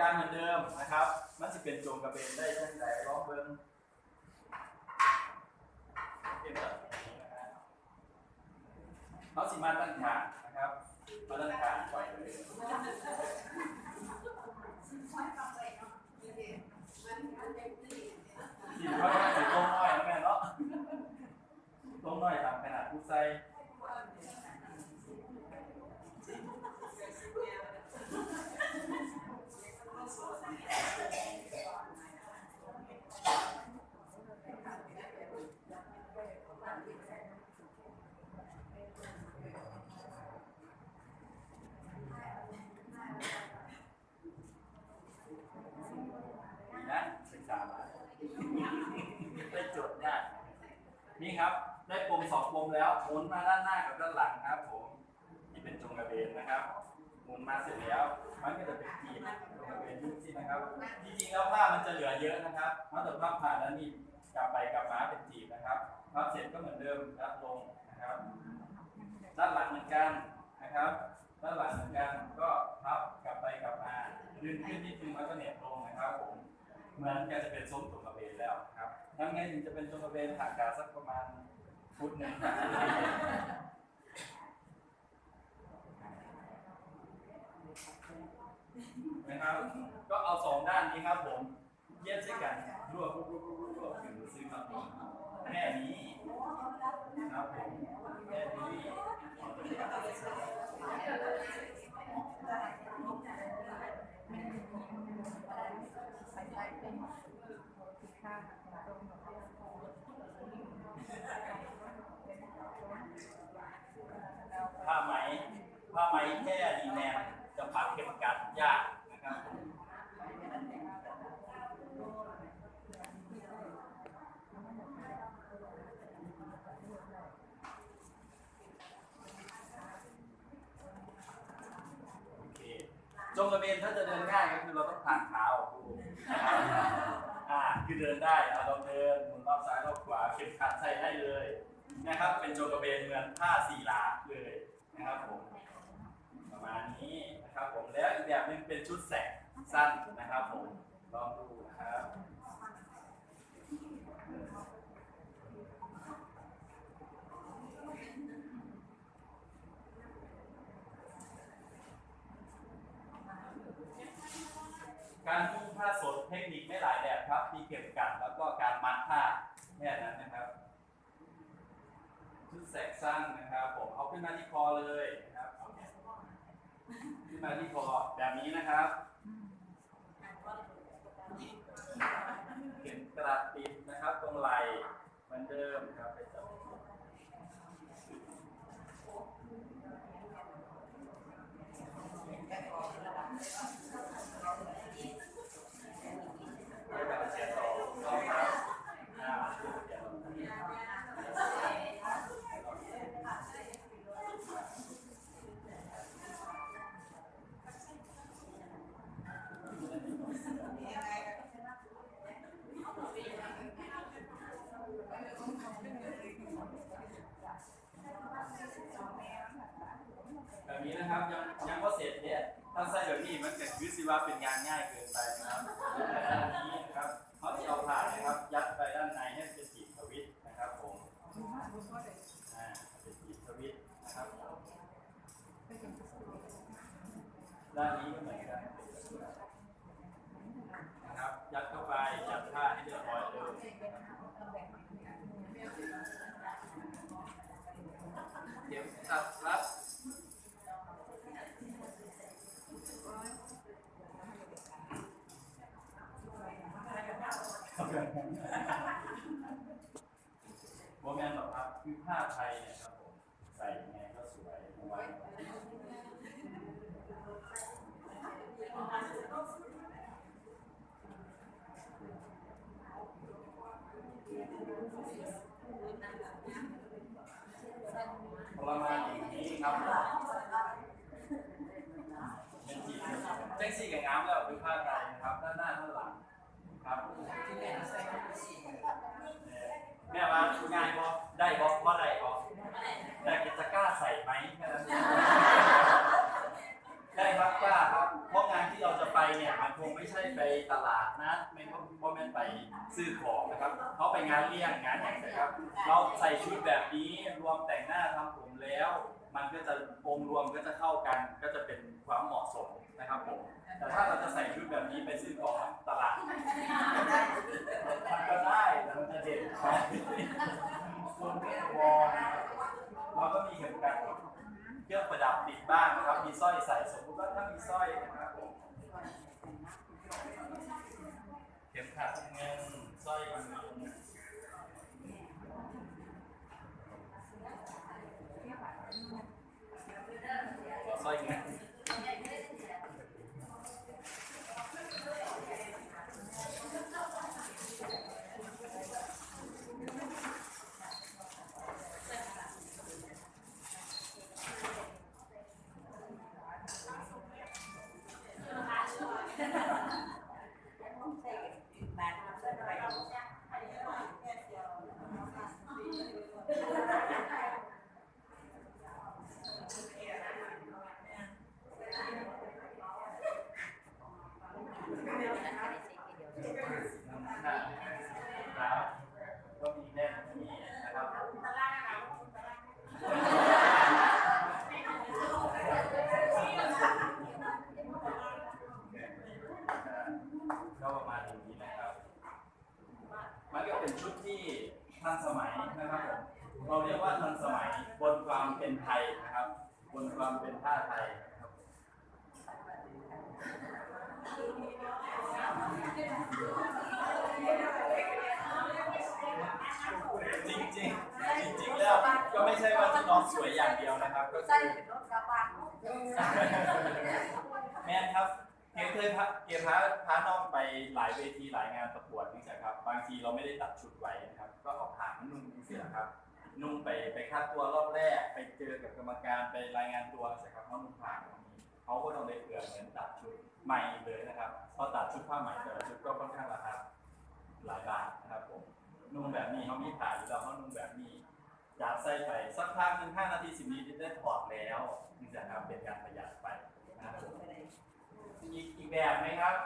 การเหมือนเดิมนะครับ มันจะเป็นโจงกระเบนได้เช่นไรร้องเบิ้งเป็นแบบนี้นะฮะเขาสิมาตั้งฉากนะครับมาตั้งฉากปล่อยเลยที่เขาจะใส่ต้มน้อยนะแม่เนาะต้มน้อยตามขนาดผู้ใส่ นะศึกษามาได้โจทย์ยาก นี่ครับ ได้ปมสองปมแล้วหมุนมาด้านหน้ากับด้านหลังครับผมนี่เป็นจงกระเบนนะครับหมุนมาเสร็จแล้ว มันก็จะเป็นกีบจงกระเบนยุบสินะครับจริงๆแล้วผ้ามันจะเหลือเยอะนะครับนอกจากผ้าผ่านแล้วนี่กลับไปกลับมาเป็นจีบนะครับพับเสร็จก็เหมือนเดิมรับลงนะครับ ด้านหลังเหมือนกันนะครับด้านหลังเหมือนกันก็พับกลับไปกลับมาดึงขึ้นนิดนึงแล้วก็เหน็บลงนะครับผมเหมือนกันจะเป็นซุ้มจงกระเบนแล้ว ทำไงถึงจะเป็นจงกระเบนห่างกันสักประมาณฟุตหนึ่งนะครับ ก็เอาสองด้านนี้ครับผมเย็บใส่กันรวบรวบรวบรวบรวบถึงซื้อครับผมแม่นี้นะครับผมแม่นี้ ผ้าไหมผ้าไหมแค่ดีแนมจะพับเข็มกัดยากนะครับผมโอเคจ งกระเบนถ้าจะเดินง่ายก็คือเราต้องผ่านเท้าออกดูอ่าคือเดินได้เราลองเดินหมุนรอบซ้ายรอบขวาเข็มขัดใส่ให้เลยนะครับ เป็นโจงกระเบนเหมือนผ้าสีหลาเลยนะครับผมประมาณนี้นะครับผมแล้วอีกแบบหนึงเป็นชุดแสกสั้นนะครับผมลองดูนะครับการพุ่งผ้าสดเทคนิคไม่หลายแบบครับมีเก็บกัดแล้วก็การมัดผ้าแค่นั้นนะครับ ชุด แสกสั้นนะครับ ผมเอาขึ้นมาที่คอเลยนะครับขึ้นมาที่คอแบบนี้นะครับเข็มกระติดนะครับ ตรงไหล่เหมือนเดิมครับไปจับไปแบบเสียต่อต่อครับอ่าเสียต่อ แบบนี้นะครับยังยังก็เสร็จเนี่ย ถ้าใส่แบบนี้มันเกิดวิศวะเป็นงานง่ายเกินไปนะครับแต่ด้านนี้นะครับเขาจะเอาผ่านนะครับ ยัดไปด้านในให้เป็นจีบทวิตนะครับผมอ่าเป็นจีบทวิตนะครับผมด้านนี้ก็เหมือนกันนะครับ ยัดเข้าไปยัดผ้าให้เรียบร้อยเลยเข็มขัดรัด โมแมนหรอกครับคือผ้าไทยเนี่ยครับผมใส่ยังไงก็สวยผมว่าประมาณอย่างนี้ครับเป็นจีบ แจ็คซี่กับน้ำแล้วคือผ้าไทยนะครับด้านหน้าด้านหลังครับแม่ว่าง่ายบ่ได้บ่บ่ได้บ่แต่จะกล้าใส่ไหมแค่นั้นได้ครับกล้าครับเพราะงานที่เราจะไปเนี่ยมันคงไม่ใช่ไปตลาดนะไม่เป็นไปซื้อของนะครับเขาไปงานเลี้ยงงานอย่างนะครับ เราใส่ชุดแบบนี้รวมแต่งหน้าทำผมแล้ว มันก็จะองค์รวมก็จะเข้ากันก็จะเป็นความเหมาะสม นะครับผมแต่ถ้าเราจะใส่ชุดแบบนี้ไปซื้อของตลาดมันก็ได้แต่มันจะเด็ดไปส่วนวอลเราก็มีเข็มขัดเครื่องประดับติดบ้างนะครับ มีสร้อยใส่สมมติว่าถ้ามีสร้อยนะครับผมเข็มขัดเงินสร้อยเงิน สร้อยเงินครับก็มีแนะครับก็ประมาณนี้นะครับ มันก็เป็นชุดที่ทันสมัยนะครับผมเราเรียกว่าทันสมัยบนความเป็นไทยนะครับ บนความเป็นผ้าไทยนะครับ จริงจริงๆจริงๆแล้วก็ไม่ใช่ว่าที่น้อง สวยอย่างเดียวนะครับ ก็ใส่คือเป็นรถกระบะแม่นครับเกเคยพาเกพาพาน้องไปหลายเวทีหลายงานประกวดนี่ครับ บางทีเราไม่ได้ตัดชุดไว้นะครับ ก็เออกผ่านนุ่งเสียครับ นุ่งไปไปคัดตัวรอบแรก ไปเจอกับกรรมการไปรายงานตัวเสร็จครับเขานุ่งผ่านตรงนี้เขาก็ต้องได้เปลือกเหมือนตัดชุดใหม่เลยนะครับพอตัดชุดผ้าใหม่แต่ละชุดก็ค่อนข้างราคาหลายบาทนะครับผมนุ่งแบบนี้เขามีผ่านอยู่แล้วเขานุ่งแบบนี้อ ยากใส่ไปสักพักหนึ่งห้านาทีสิบนาทีได้ถอดแล้วนี่จะครับเป็นการประหยัดไปนะครับมีอีกแบบไหมครับ